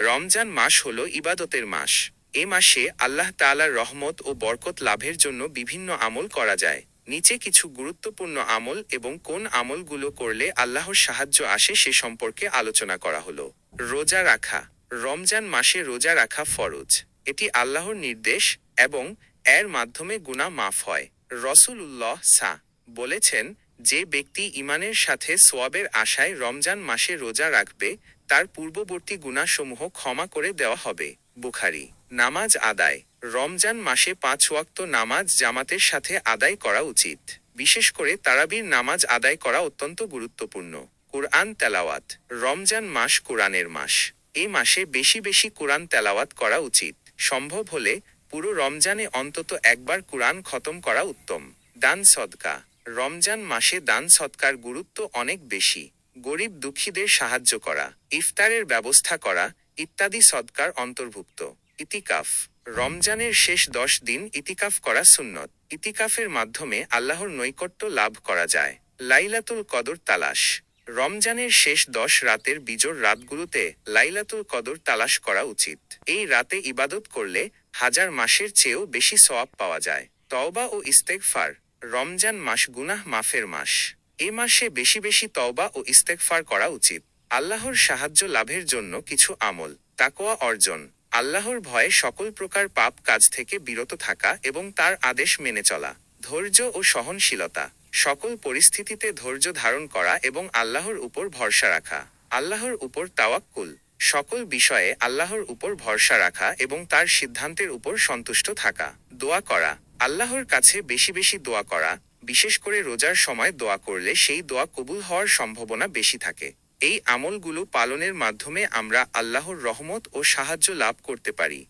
রমজান মাস হল ইবাদতের মাস। এ মাসে আল্লাহ তাআলার রহমত ও বরকত লাভের জন্য বিভিন্ন আমল করা যায়। নিচে কিছু গুরুত্বপূর্ণ আমল এবং কোন আমলগুলো করলে আল্লাহর সাহায্য আসে সে সম্পর্কে আলোচনা করা হলো। রোজা রাখা। রমজান মাসে রোজা রাখা ফরজ। এটি আল্লাহর নির্দেশ এবং এর মাধ্যমে গুনাহ মাফ হয়। রসুলুল্লাহ সা বলেছেন যে ব্যক্তি ইমানের সাথে সোয়াবের আশায় রমজান মাসে রোজা রাখবে, তার পূর্ববর্তী গুণাসমূহ ক্ষমা করে দেওয়া হবে। বুখারি, নামাজ আদায়। রমজান মাসে পাঁচ ওয়াক্ত নামাজ জামাতের সাথে আদায় করা উচিত। বিশেষ করে তারাবির নামাজ আদায় করা অত্যন্ত গুরুত্বপূর্ণ। কুরআন তেলাওয়াত। রমজান মাস কোরআনের মাস। এ মাসে বেশি বেশি কোরআন তেলাওয়াত করা উচিত। সম্ভব হলে পুরো রমজানে অন্তত একবার কোরআন খতম করা উত্তম। দান সদকা। রমজান মাসে দান সৎকার গুরুত্ব অনেক বেশি। গরিব দুঃখীদের সাহায্য করা, ইফতারের ব্যবস্থা করা ইত্যাদি সৎকার অন্তর্ভুক্ত। ইতিকাফ। রমজানের শেষ দশ দিন ইতিকাফ করা সুন্নত। ইতিকাফের মাধ্যমে আল্লাহর নৈকট্য লাভ করা যায়। লাইলাতুল কদর তালাশ। রমজানের শেষ দশ রাতের বিজোর রাতগুলোতে লাইলাতুল কদর তালাশ করা উচিত। এই রাতে ইবাদত করলে হাজার মাসের চেয়েও বেশি সওয়াব পাওয়া যায়। তওবা ও ইস্তেগফার। রমজান মাস গুনাহ মাফের মাস। এ মাসে বেশি বেশি তওবা ও ইস্তেকফার করা উচিত। আল্লাহর সাহায্য লাভের জন্য কিছু আমল তাকোয়া অর্জন। আল্লাহর ভয়ে সকল প্রকার পাপ কাজ থেকে বিরত থাকা এবং তার আদেশ মেনে চলা, ধৈর্য ও সহনশীলতা। সকল পরিস্থিতিতে ধৈর্য ধারণ করা এবং আল্লাহর উপর ভরসা রাখা, আল্লাহর উপর তাওয়াক্কুল। সকল বিষয়ে আল্লাহর উপর ভরসা রাখা এবং তার সিদ্ধান্তের উপর সন্তুষ্ট থাকা। দোয়া করা আল্লাহর কাছে বেশি বেশি দোয়া করা, বিশেষ করে রোজার সময় দোয়া করলে সেই দোয়া কবুল হওয়ার সম্ভাবনা বেশি থাকে। এই আমলগুলো পালনের মাধ্যমে আমরা আল্লাহর রহমত ও সাহায্য লাভ করতে পারি।